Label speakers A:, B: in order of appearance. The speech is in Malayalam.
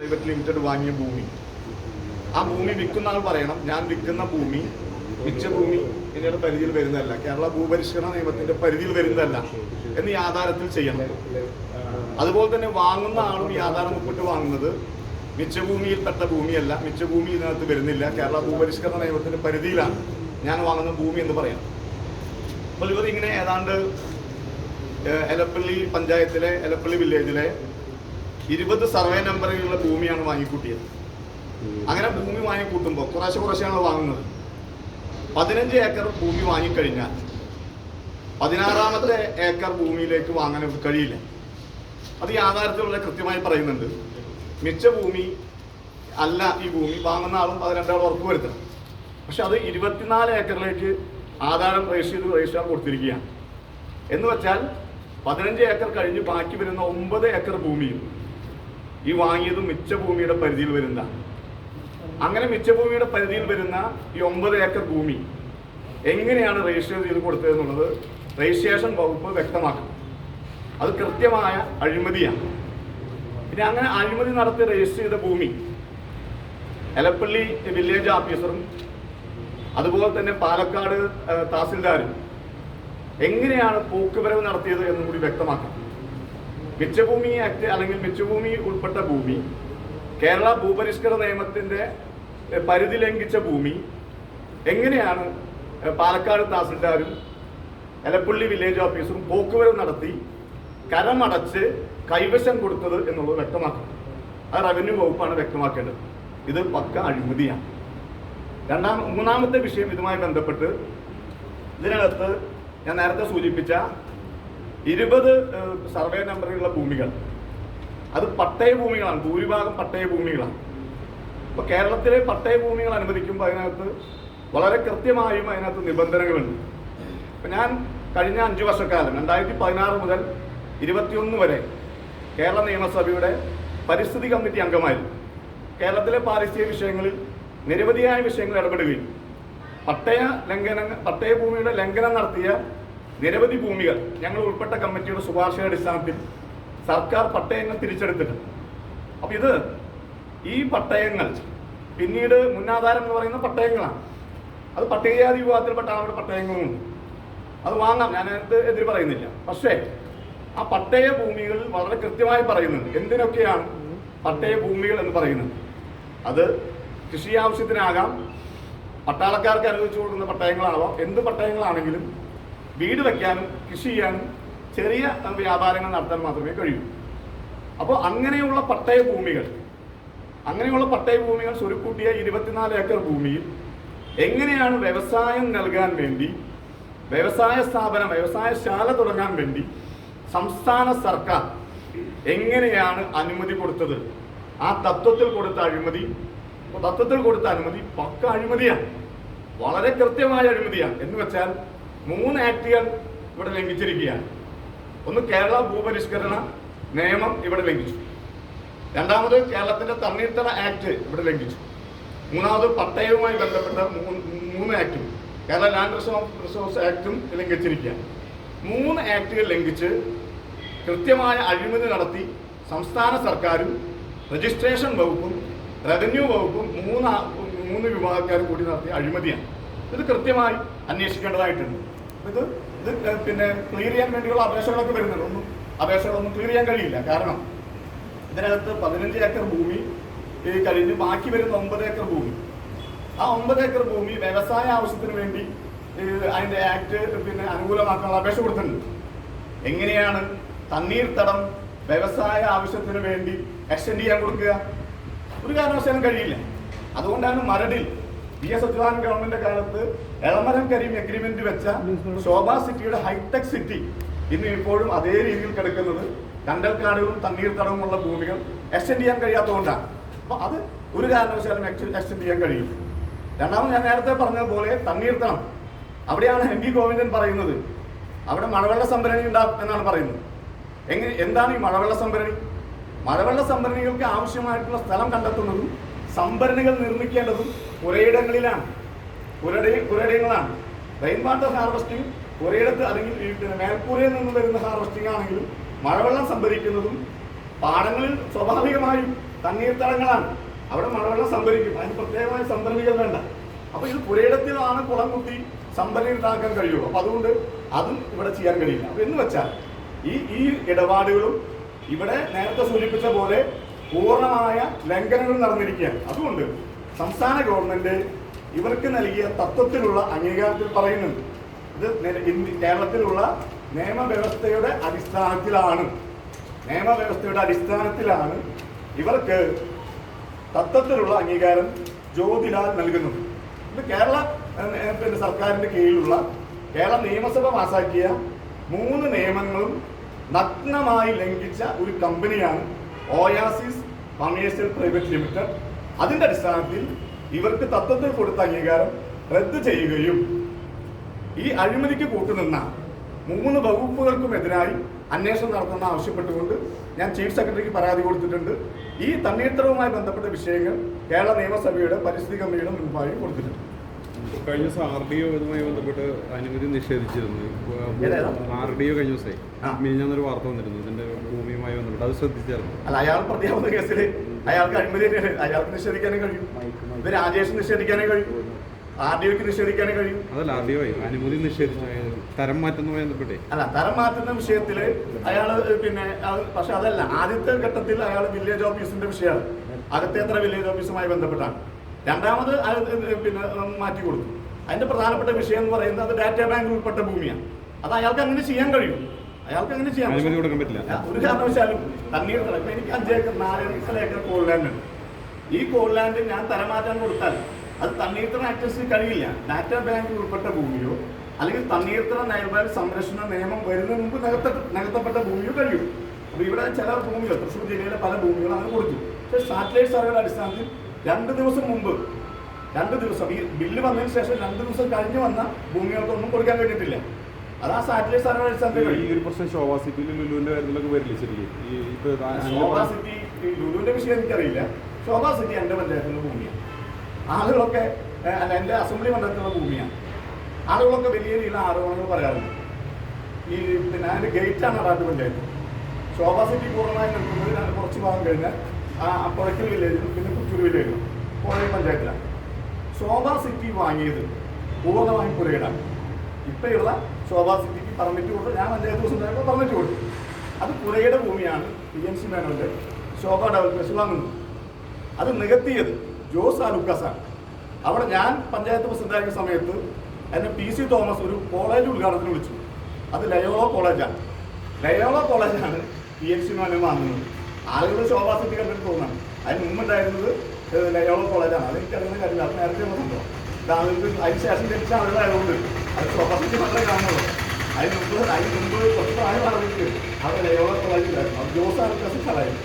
A: പ്രൈവറ്റ് ലിമിറ്റഡ് വാങ്ങിയ ഭൂമി. ആ ഭൂമി വിൽക്കുന്ന ആൾ പറയണം. ഞാൻ വിൽക്കുന്ന ഭൂമി മിച്ച ഭൂമി ഇതിന്റെ പരിധിയിൽ വരുന്നതല്ല. കേരള ഭൂപരിഷ്കരണ നിയമത്തിന്റെ പരിധിയിൽ വരുന്നതല്ല എന്ന് ഈ ആധാരത്തിൽ ചെയ്യണം. അതുപോലെ തന്നെ വാങ്ങുന്ന ആളും ഈ ആധാരം ഒപ്പിട്ട് വാങ്ങുന്നത് മിച്ചഭൂമിയിൽപ്പെട്ട ഭൂമിയല്ല. മിച്ചഭൂമി ഇതിനകത്ത് വരുന്നില്ല. കേരള ഭൂപരിഷ്കരണ നിയമത്തിന്റെ പരിധിയിലാണ് ഞാൻ വാങ്ങുന്ന ഭൂമി എന്ന് പറയാം. അപ്പോൾ ഇവർ ഇങ്ങനെ ഏതാണ്ട് എലപ്പള്ളി പഞ്ചായത്തിലെ എലപ്പള്ളി വില്ലേജിലെ ഇരുപത് സർവേ നമ്പറിലുള്ള ഭൂമിയാണ് വാങ്ങിക്കൂട്ടിയത്. അങ്ങനെ ഭൂമി വാങ്ങിക്കൂട്ടുമ്പോൾ കുറേശ്ശെ കുറേശ്ശെയാണ് വാങ്ങുന്നത്. പതിനഞ്ച് ഏക്കർ ഭൂമി വാങ്ങിക്കഴിഞ്ഞാൽ പതിനാറാമത്തെ ഏക്കർ ഭൂമിയിലേക്ക് വാങ്ങാൻ കഴിയില്ല. അത് യാഥാർത്ഥ്യം വളരെ കൃത്യമായി പറയുന്നുണ്ട്. മിച്ച ഭൂമി അല്ല ഈ ഭൂമി വാങ്ങുന്ന ആളും അത് ഉറപ്പ് വരുത്തണം. പക്ഷെ അത് ഇരുപത്തിനാല് ഏക്കറിലേക്ക് ആധാരം രജിസ്റ്റർ ചെയ്ത് രജിസ്റ്റർ കൊടുത്തിരിക്കുകയാണ്. എന്ന് വെച്ചാൽ പതിനഞ്ച് ഏക്കർ കഴിഞ്ഞ് ബാക്കി വരുന്ന ഒമ്പത് ഏക്കർ ഭൂമിയും ഈ വാങ്ങിയത് മിച്ച ഭൂമിയുടെ പരിധിയിൽ വരുന്ന. അങ്ങനെ മിച്ച ഭൂമിയുടെ പരിധിയിൽ വരുന്ന ഈ ഒമ്പത് ഏക്കർ ഭൂമി എങ്ങനെയാണ് രജിസ്റ്റർ ചെയ്ത് കൊടുത്തതെന്നുള്ളത് രജിസ്ട്രേഷൻ വകുപ്പ് വ്യക്തമാക്കണം. അത് കൃത്യമായ അഴിമതിയാണ്. പിന്നെ അങ്ങനെ അഴിമതി നടത്തി രജിസ്റ്റർ ചെയ്ത ഭൂമി എലപ്പള്ളി വില്ലേജ് ഓഫീസറും അതുപോലെ തന്നെ പാലക്കാട് തഹസിൽദാരും എങ്ങനെയാണ് പോക്കുവരവ് നടത്തിയത് എന്നും കൂടി വ്യക്തമാക്കണം. മിച്ചഭൂമി ആക്ട് അല്ലെങ്കിൽ മിച്ചഭൂമി ഉൾപ്പെട്ട ഭൂമി കേരള ഭൂപരിഷ്കരണ നിയമത്തിന്റെ പരിധി ലംഘിച്ച ഭൂമി എങ്ങനെയാണ് പാലക്കാട് തഹസിൽദാരും എലപ്പള്ളി വില്ലേജ് ഓഫീസറും പോക്കുവരവ് നടത്തി കരമടച്ച് കൈവശം കൊടുത്തത് എന്നുള്ളത് വ്യക്തമാക്കണം. അത് റവന്യൂ വകുപ്പാണ് വ്യക്തമാക്കേണ്ടത്. ഇത് പക്ക അഴിമതിയാണ്. രണ്ടാം മൂന്നാമത്തെ വിഷയം ഇതുമായി ബന്ധപ്പെട്ട് ഇതിനകത്ത് ഞാൻ നേരത്തെ സൂചിപ്പിച്ച ഇരുപത് സർവേ നമ്പറിലുള്ള ഭൂമികൾ. അത് പട്ടയ ഭൂമികളാണ്. ഭൂരിഭാഗം പട്ടയ ഭൂമികളാണ്. അപ്പോൾ കേരളത്തിലെ പട്ടയ ഭൂമികൾ അനുവദിക്കുമ്പോൾ അതിനകത്ത് വളരെ കൃത്യമായും അതിനകത്ത് നിബന്ധനകളുണ്ട്. അപ്പം ഞാൻ കഴിഞ്ഞ അഞ്ച് വർഷക്കാലം രണ്ടായിരത്തി പതിനാറ് മുതൽ ഇരുപത്തിയൊന്ന് വരെ കേരള നിയമസഭയുടെ പരിസ്ഥിതി കമ്മിറ്റി അംഗമായിരുന്നു. കേരളത്തിലെ പാരിസ്ഥിതിക വിഷയങ്ങളിൽ നിരവധിയായ വിഷയങ്ങൾ ഇടപെടുകയും പട്ടയ ലംഘനം പട്ടയ ഭൂമിയുടെ ലംഘനം നടത്തിയ നിരവധി ഭൂമികൾ ഞങ്ങൾ ഉൾപ്പെട്ട കമ്മിറ്റിയുടെ ശുപാർശയുടെ അടിസ്ഥാനത്തിൽ സർക്കാർ പട്ടയങ്ങൾ തിരിച്ചെടുത്തിട്ടുണ്ട്. അപ്പം ഇത് ഈ പട്ടയങ്ങൾ പിന്നീട് മുന്നാധാരം എന്ന് പറയുന്ന പട്ടയങ്ങളാണ്. അത് പട്ടികജാതി വിഭാഗത്തിൽപ്പെട്ട ആളുടെ പട്ടയങ്ങളുമുണ്ട്. അത് വാങ്ങാം. ഞാൻ എതിര് പറയുന്നില്ല. പക്ഷേ ആ പട്ടയ ഭൂമികൾ വളരെ കൃത്യമായി പറയുന്നുണ്ട്. എന്തിനൊക്കെയാണ് പട്ടയ ഭൂമികൾ എന്ന് പറയുന്നത്? അത് കൃഷി ആവശ്യത്തിനാകാം. പട്ടാളക്കാർക്ക് അനുവദിച്ചു കൊടുക്കുന്ന പട്ടയങ്ങളാവാം. എന്ത് പട്ടയങ്ങളാണെങ്കിലും വീട് വയ്ക്കാനും കൃഷി ചെയ്യാനും ചെറിയ വ്യാപാരങ്ങൾ നടത്താൻ മാത്രമേ കഴിയൂ. അപ്പോൾ അങ്ങനെയുള്ള പട്ടയ ഭൂമികൾ അങ്ങനെയുള്ള പട്ടയ ഭൂമികൾ സ്വരുക്കൂട്ടിയ ഇരുപത്തിനാല് ഏക്കർ ഭൂമിയിൽ എങ്ങനെയാണ് വ്യവസായം നൽകാൻ വേണ്ടി വ്യവസായ സ്ഥാപനം വ്യവസായശാല തുടങ്ങാൻ വേണ്ടി സംസ്ഥാന സർക്കാർ എങ്ങനെയാണ് അനുമതി കൊടുത്തത്? ആ തത്വത്തിൽ കൊടുത്ത അഴിമതി തത്വത്തിൽ കൊടുത്ത അനുമതി പക്ക അഴിമതിയാണ്. വളരെ കൃത്യമായ അഴിമതിയാണ്. എന്ന് വെച്ചാൽ മൂന്ന് ആക്ടുകൾ ഇവിടെ ലംഘിച്ചിരിക്കുകയാണ്. ഒന്ന് കേരള ഭൂപരിഷ്കരണ നിയമം ഇവിടെ ലംഘിച്ചു. രണ്ടാമത് കേരളത്തിന്റെ തണ്ണീർത്തട ആക്ട് ഇവിടെ ലംഘിച്ചു. മൂന്നാമത് പട്ടയവുമായി ബന്ധപ്പെട്ട മൂന്ന് ആക്ടും കേരള ലാൻഡ് റിസോഴ്സ് ആക്ടും ലംഘിച്ചിരിക്കുകയാണ്. മൂന്ന് ആക്ടുകൾ ലംഘിച്ച് കൃത്യമായ അഴിമതി നടത്തി സംസ്ഥാന സർക്കാരും രജിസ്ട്രേഷൻ വകുപ്പും റവന്യൂ വകുപ്പും മൂന്ന് മൂന്ന് വിഭാഗക്കാരും കൂടി നടത്തിയ അഴിമതിയാണ്. ഇത് കൃത്യമായി അന്വേഷിക്കേണ്ടതായിട്ടുണ്ട്. ഇത് ഇത് പിന്നെ ക്ലിയർ ചെയ്യാൻ വേണ്ടിയുള്ള അപേക്ഷകളൊക്കെ വരുന്നുണ്ട്. ഒന്നും അപേക്ഷകളൊന്നും ക്ലിയർ ചെയ്യാൻ കഴിയില്ല. കാരണം ഇതിനകത്ത് പതിനഞ്ച് ഏക്കർ ഭൂമി കഴിഞ്ഞ് ബാക്കി വരുന്ന ഒമ്പത് ഏക്കർ ഭൂമി. ആ ഒമ്പത് ഏക്കർ ഭൂമി വ്യവസായ ആവശ്യത്തിന് വേണ്ടി അതിന്റെ ആക്ട് പിന്നെ അനുകൂലമാക്കാനുള്ള അപേക്ഷ കൊടുത്തിട്ടുണ്ട്. എങ്ങനെയാണ് തണ്ണീർത്തടം വ്യവസായ ആവശ്യത്തിന് വേണ്ടി എക്സ്റ്റെൻഡ് ചെയ്യാൻ കൊടുക്കുക? ഒരു കാരണവശാലും കഴിയില്ല. അതുകൊണ്ടാണ് മരടിൽ വി എസ് അച്യുതാനന്ദ ഗവൺമെന്റ് കാലത്ത് എളമരം കരീം എഗ്രിമെന്റ് വെച്ച ശോഭ സിറ്റിയുടെ ഹൈടെക് സിറ്റി ഇന്ന് ഇപ്പോഴും അതേ രീതിയിൽ കിടക്കുന്നത് കണ്ടൽക്കാടുകളും തണ്ണീർത്തടവുമുള്ള ഭൂമികൾ എക്സ്റ്റെൻഡ് ചെയ്യാൻ കഴിയാത്തതുകൊണ്ടാണ്. അപ്പൊ അത് ഒരു കാരണവശാലും എക്സ്റ്റെൻഡ് ചെയ്യാൻ കഴിയും രണ്ടാമത് ഞാൻ നേരത്തെ പറഞ്ഞതുപോലെ തണ്ണീർത്തണം അവിടെയാണ് എം വി ഗോവിന്ദൻ പറയുന്നത്. അവിടെ മഴവെള്ള സംഭരണി ഉണ്ടാകും എന്നാണ് പറയുന്നത്. എങ്ങനെ എന്താണ് ഈ മഴവെള്ള സംഭരണി? മഴവെള്ള സംഭരണികൾക്ക് ആവശ്യമായിട്ടുള്ള സ്ഥലം കണ്ടെത്തുന്നതും സംഭരണികൾ നിർമ്മിക്കേണ്ടതും പുരയിടങ്ങളിലാണ്. പുരടി പുരയിടങ്ങളാണ് റെയിൻ വാട്ടർ ഹാർവസ്റ്റിംഗ് പുരയിടത്ത് അല്ലെങ്കിൽ മേൽപ്പുരയിൽ നിന്ന് വരുന്ന ഹാർവസ്റ്റിംഗ് ആണെങ്കിലും മഴവെള്ളം സംഭരിക്കുന്നതും പാടങ്ങളിൽ സ്വാഭാവികമായും തണ്ണീർത്തടങ്ങളാണ്. അവിടെ മഴവെള്ളം സംഭരിക്കും. അതിന് പ്രത്യേകമായ സംഭരണികൾ വേണ്ട. അപ്പൊ ഇത് പുരയിടത്തിലാണ് കുളം കുത്തി സംഭരണി ഉണ്ടാക്കാൻ കഴിയുള്ളൂ. അപ്പൊ അതുകൊണ്ട് അതും ഇവിടെ ചെയ്യാൻ കഴിയില്ല. അപ്പൊ എന്ന് വെച്ചാൽ ഈ ഈ ഇടപാടുകളും ഇവിടെ നേരത്തെ സൂചിപ്പിച്ച പോലെ പൂർണമായ ലംഘനങ്ങൾ നടന്നിരിക്കുകയാണ്. അതുകൊണ്ട് സംസ്ഥാന ഗവൺമെന്റ് ഇവർക്ക് നൽകിയ തത്വത്തിലുള്ള അംഗീകാരത്തിൽ പറയുന്നുണ്ട്. ഇത് കേരളത്തിലുള്ള നിയമവ്യവസ്ഥയുടെ അടിസ്ഥാനത്തിലാണ്. നിയമവ്യവസ്ഥയുടെ അടിസ്ഥാനത്തിലാണ് ഇവർക്ക് തത്വത്തിലുള്ള അംഗീകാരം ജ്യോതിലാൽ നൽകുന്നത്. ഇത് കേരള പിന്നെ സർക്കാരിന്റെ കീഴിലുള്ള കേരള നിയമസഭ പാസാക്കിയ മൂന്ന് നിയമങ്ങളും നഗ്നമായി ലംഘിച്ച ഒരു കമ്പനിയാണ് ഓയാസിസ് കമേഴ്സ്യൽ പ്രൈവറ്റ് ലിമിറ്റഡ്. അതിന്റെ അടിസ്ഥാനത്തിൽ ഇവർക്ക് തത്വത്തിൽ കൊടുത്ത അംഗീകാരം റദ്ദ് ചെയ്യുകയും ഈ അഴിമതിക്ക് കൂട്ടുനിന്ന മൂന്ന് വകുപ്പുകൾക്കുമെതിരായി അന്വേഷണം നടത്തുന്ന ആവശ്യപ്പെട്ടുകൊണ്ട് ഞാൻ ചീഫ് സെക്രട്ടറിക്ക് പരാതി കൊടുത്തിട്ടുണ്ട്. ഈ തണ്ണീർത്തടവുമായി ബന്ധപ്പെട്ട വിഷയങ്ങൾ കേരള നിയമസഭയുടെ പരിസ്ഥിതി കമ്മിറ്റിയുടെ മുൻപായി കൊടുത്തിട്ടുണ്ട്.
B: കഴിഞ്ഞ ദിവസം ആർ ഡി ഒ ഇതുമായി ബന്ധപ്പെട്ട് അനുമതി നിഷേധിച്ചിരുന്നു? ആർ ഡി ഒ കഴിഞ്ഞ ദിവസമേ മിനിഞ്ഞൊരു വാർത്ത വന്നിരുന്നു. ഇതിന്റെ ഭൂമിയുമായി ബന്ധപ്പെട്ട് അത് ശ്രദ്ധിച്ചായിരുന്നു.
A: അല്ല അയാൾ പ്രതിയാവുന്ന കേസിൽ അയാൾക്ക് അഴിമതി അയാൾക്ക് നിഷേധിക്കാനേ കഴിയും. ഇത് രാജേഷ് നിഷേധിക്കാനേ കഴിയും. ആർ ഡി ഒക്ക് നിഷേധിക്കാനേ കഴിയും.
B: അതല്ല ആർ ഡി ഒ അനുമതി നിഷേധിച്ച. തരം മാറ്റുന്നതുമായി ബന്ധപ്പെട്ടേ.
A: അല്ല തരം മാറ്റുന്ന വിഷയത്തിൽ അയാൾ പിന്നെ പക്ഷെ അതല്ല ആദ്യത്തെ ഘട്ടത്തിൽ അയാൾ വില്ലേജ് ഓഫീസിന്റെ വിഷയമാണ്. അകത്തേത്ര വില്ലേജ് ഓഫീസുമായി ബന്ധപ്പെട്ടാണ്. രണ്ടാമത് പിന്നെ മാറ്റി കൊടുത്തു. അതിന്റെ പ്രധാനപ്പെട്ട വിഷയം എന്ന് പറയുന്നത് അത് ഡാറ്റാ ബാങ്ക് ഉൾപ്പെട്ട ഭൂമിയാണ്. അത് അയാൾക്ക് അങ്ങനെ ചെയ്യാൻ കഴിയും. അയാൾക്ക് അങ്ങനെ ചെയ്യാം
B: അനുമതി കൊടുക്കാൻ പറ്റില്ല.
A: ഒരു കാരണവശാലും തണ്ണീർ ഇപ്പൊ എനിക്ക് നാലേക്കർ ഏക്കർ കോൾ ലാൻഡ് ഉണ്ട്. ഈ കോൾ ലാൻഡ് ഞാൻ തരമാറ്റാൻ കൊടുത്താൽ അത് തണ്ണീർത്തറ ആക്ടേഴ്സിന് കഴിയില്ല. ഡാറ്റാ ബാങ്ക് ഉൾപ്പെട്ട ഭൂമിയോ അല്ലെങ്കിൽ തണ്ണീർത്തറ നയർവാൽ സംരക്ഷണ നിയമം വരുന്ന മുമ്പ് നികത്ത നികത്തപ്പെട്ട ഭൂമിയോ കഴിയും. അപ്പൊ ഇവിടെ ചില ഭൂമികൾ തൃശ്ശൂർ ജില്ലയിലെ പല ഭൂമികളും അങ്ങനെ കൊടുത്തു. പക്ഷേ സാറ്റലൈറ്റ് സർവേയുടെ അടിസ്ഥാനത്തിൽ രണ്ട് ദിവസം മുമ്പ് രണ്ട് ദിവസം ഈ ബില്ല് വന്നതിന് ശേഷം രണ്ട് ദിവസം കഴിഞ്ഞ് വന്ന ഭൂമികൾക്കൊന്നും കൊടുക്കാൻ കഴിഞ്ഞിട്ടില്ല.
B: ഈ ഒരു പ്രശ്നം ശോഭാ സിറ്റിയിൽ ലുലുവിന്റെ കാര്യത്തിലൊക്കെ വരില്ലേ ശരിക്കും? ഈ ഇപ്പൊ
A: ശോഭാ സിറ്റി ലുലുവിന്റെ വിഷയം എനിക്കറിയില്ല. ശോഭാ സിറ്റി എന്റെ പഞ്ചായത്തിലുള്ള ഭൂമിയാണ്. ആളുകളൊക്കെ അല്ല എന്റെ അസംബ്ലി മണ്ഡലത്തിലുള്ള ഭൂമിയാണ്. ആളുകളൊക്കെ വലിയ രീതിയിലുള്ള ആരോപണങ്ങൾ പറയാറുണ്ട്. ഈ പിന്നെ അതിന്റെ ഗേറ്റാണ് അടാട്ട് പഞ്ചായത്ത്. ശോഭാ സിറ്റി പൂർണമായി നിൽക്കുന്നത് കുറച്ച് ഭാഗം കഴിഞ്ഞാൽ ആ പുഴയ്ക്കൽ വില്ലേജിലും പിന്നെ പുത്തൂർ വില്ലേജിലും പുഴയ പഞ്ചായത്തിലാണ്. ശോഭാ സിറ്റി വാങ്ങിയത് പൂർണമായും പുരയിടാണ് ഇപ്പോഴുള്ള ശോഭാ സിറ്റിക്ക് പെർമിറ്റ് കൊടുത്തു. ഞാൻ പഞ്ചായത്ത് ദിവസം ഉണ്ടായപ്പോൾ പെർമിറ്റ് കൊടുത്തു. അത് പുരയുടെ ഭൂമിയാണ്. പി എൻ സി മേനോന്റെ ശോഭ ഡെവലപ്പേഴ്സ് വാങ്ങുന്നത് അത് നികത്തിയത് ജോസ് ആലുക്കാസാണ്. അവിടെ ഞാൻ പഞ്ചായത്ത് പ്രസിഡന്റായ സമയത്ത് എന്നെ പി സി തോമസ് ഒരു കോളേജ് ഉദ്ഘാടനത്തിന് വിളിച്ചു. അത് ലയോളോ കോളേജാണ്. ലയോളോ കോളേജാണ് പി എൻ സി മേനോ വാങ്ങുന്നത്. ആളുകൾ ശോഭാ സിദ്ധി കണ്ടിട്ട് തോന്നാണ്. അതിന് മുമ്പുണ്ടായിരുന്നത് ലയോളോ കോളേജാണ്. അത് എനിക്കറിയുന്ന കാര്യമില്ല. അത് നേരത്തെ ആളുകൾക്ക് അതിന് ശേഷം ജനിച്ച ആളുകളായതുകൊണ്ട് അത് ശോഭാ സിറ്റി മാത്രമേ കാണുള്ളൂ അതിന് മുമ്പ് അതിന് മുമ്പ് കുറച്ച് പ്രായം ആളുകൾക്ക് അവിടെ ലയോളോ കോളേജിലായിരുന്നു അത് ജോസ് ആൽക്കാസ് സ്ഥലമായിരുന്നു